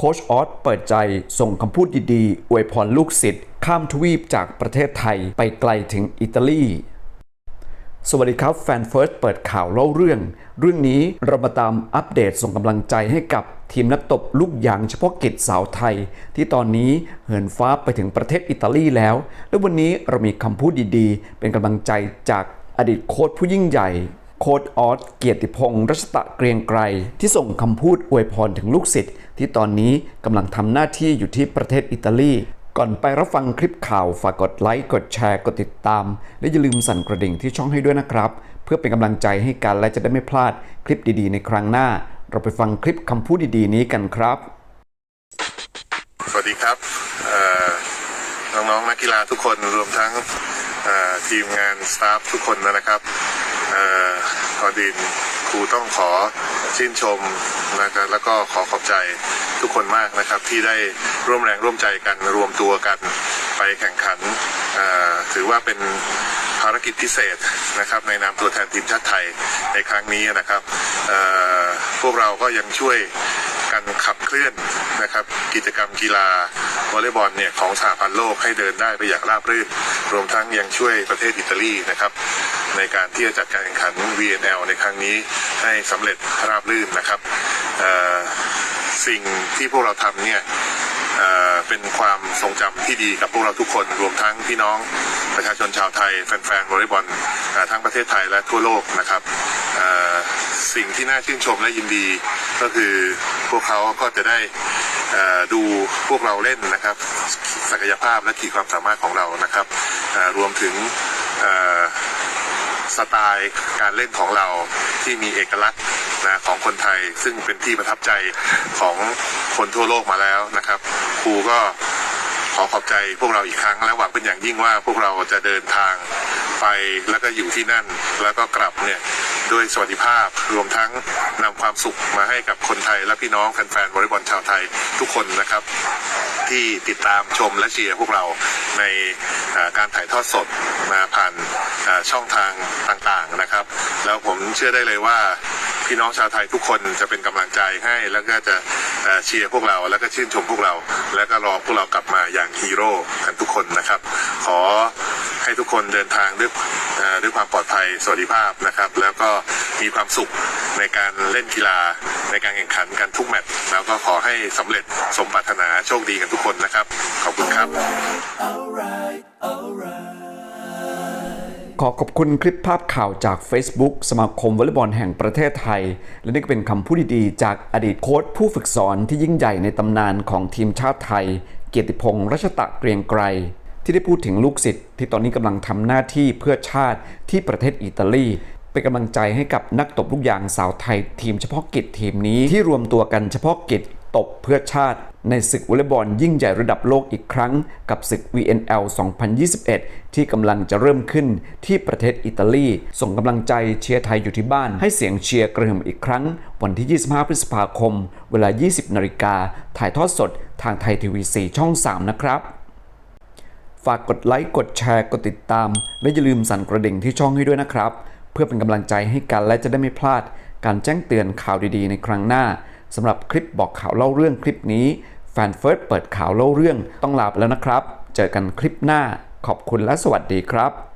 โคชออสเปิดใจส่งคำพูดดีๆ อวยพรลูกศิษย์ข้ามทวีปจากประเทศไทยไปไกลถึงอิตาลี สวัสดีครับ แฟนเฟิร์สเปิดข่าวเล่าเรื่อง เรื่องนี้เรามาตามอัปเดตส่งกำลังใจให้กับทีมนักตบลูกยางเฉพาะกิจสาวไทย ที่ตอนนี้เหินฟ้าไปถึงประเทศอิตาลีแล้ว และวันนี้เรามีคำพูดดีๆ เป็นกำลังใจจากอดีตโค้ชผู้ยิ่งใหญ่ โค้ดออสเกียรติพงศ์รัชตะเกรียงไกรที่ส่งคำพูดอวยพรถึงลูกศิษย์ที่ตอนนี้กำลังทำหน้าที่อยู่ที่ประเทศอิตาลี ก่อนไปรับฟังคลิปข่าวฝากกดไลค์กดแชร์กดติดตาม และอย่าลืมสั่นกระดิ่งที่ช่องให้ด้วยนะครับ เพื่อเป็นกำลังใจให้กันและจะได้ไม่พลาดคลิปดีๆ ในครั้งหน้า เราไปฟังคลิปคำพูดดีๆ นี้กันครับ สวัสดีครับน้องๆนักกีฬาทุกคนรวมทั้งทีมงานสตาฟทุกคนนะครับ ก่อนอื่นครูต้องขอชื่นชมนะครับแล้วก็ขอขอบใจทุกคนมากนะครับ ที่ได้ร่วมแรงร่วมใจกันรวมตัวกันไปแข่งขันถือว่าเป็นภารกิจพิเศษนะครับในนามตัวแทนทีมชาติไทยในครั้งนี้นะครับพวกเราก็ยังช่วยการขับเคลื่อนนะครับกิจกรรมกีฬาวอลเลย์บอลเนี่ยของสหพันธ์โลกให้เดินได้ไปอย่างราบรื่น รวมทั้งยังช่วยประเทศอิตาลีนะครับ ในการที่จะจัดการแข่งขัน VNL ในครั้งนี้ให้สำเร็จราบรื่นนะครับสิ่งที่พวกเราทำเนี่ยเป็นความทรงจำที่ดีกับพวกเราทุกคนรวมทั้งพี่น้องประชาชนชาวไทย แฟนๆวอลเลย์บอลทั้งประเทศไทยและทั่วโลกนะครับสิ่งที่น่าชื่นชมและยินดี ก็คือพวกเขาก็จะได้ดูพวกเราเล่นนะครับ ศักยภาพและขีดความสามารถของเรานะครับรวมถึง สไตล์การเล่นของเราที่มีเอกลักษณ์นะของคนไทย ซึ่งเป็นที่ประทับใจของคนทั่วโลกมาแล้วนะครับครูก็ขอขอบใจพวกเราอีกครั้ง และหวังเป็นอย่างยิ่งว่าพวกเราจะเดินทางไปแล้วก็อยู่ที่นั่น แล้วก็กลับเนี่ยด้วยสวัสดิภาพรวมทั้งนำความสุขมาให้กับคนไทย และพี่น้องแฟนๆวอลเลย์บอลชาวไทยทุกคนนะครับ ที่ติดตามชมและเชียร์พวกเราในการถ่ายทอดสดมาผ่านช่องทางต่างๆนะครับ แล้วผมเชื่อได้เลยว่าพี่น้องชาวไทยทุกคนจะเป็นกำลังใจให้แล้วก็จะเอ่อเชียร์พวกเราแล้วก็ชื่นชมพวกเรา แล้วก็รอพวกเรากลับมาอย่างฮีโร่กันทุกคนนะครับ ขอ ให้ทุกคนเดินทางด้วยเอ่อด้วยความปลอดภัยสวัสดิภาพนะครับ แล้วก็มีความสุขในการเล่นกีฬาในการแข่งขันกันทุกแมตช์แล้วก็ขอให้สำเร็จสมปรารถนาโชคดีกันทุกคนนะครับ ขอบคุณครับขอขอบคุณคลิปภาพข่าวจาก Facebook สมาคมวอลเลย์บอลแห่งประเทศไทย และนี่ก็เป็นคำพูดดีๆ จากอดีตโค้ชผู้ฝึกสอนที่ยิ่งใหญ่ในตำนานของทีมชาติไทย เกียรติพงศ์รัชตะเกรียงไกร ที่ได้พูดถึงลูกศิษย์ที่ตอนนี้กำลังทำหน้าที่เพื่อชาติที่ประเทศอิตาลีเป็นกำลังใจให้กับนักตบลูกยางสาวไทยทีมเฉพาะกิจทีมนี้ที่รวมตัวกันเฉพาะกิจตบเพื่อชาติ ในศึกวอลเลย์บอลยิ่งใหญ่ระดับโลกอีกครั้ง กับศึก VNL 2021 ที่กำลังจะเริ่มขึ้นที่ประเทศอิตาลี ส่งกำลังใจเชียร์ไทยอยู่ที่บ้าน ให้เสียงเชียร์กระหึ่มอีกครั้ง วันที่ 25 พฤษภาคม เวลา 20 นาฬิกาถ่ายทอดสดทางไทยทีวี 4 ช่อง 3 นะครับ ฝากกดไลค์ กดแชร์ กดติดตาม และอย่าลืมสั่นกระดิ่งที่ช่องให้ด้วยนะครับ เพื่อเป็นกำลังใจให้กันและจะได้ไม่พลาด การแจ้งเตือนข่าวดีๆ ในครั้งหน้าสำหรับคลิปบอกข่าวเล่าเรื่องคลิปนี้แฟนเฟิร์สเปิดข่าวเล่าเรื่องต้องลาไปแล้วนะครับ เจอกันคลิปหน้าขอบคุณและสวัสดีครับ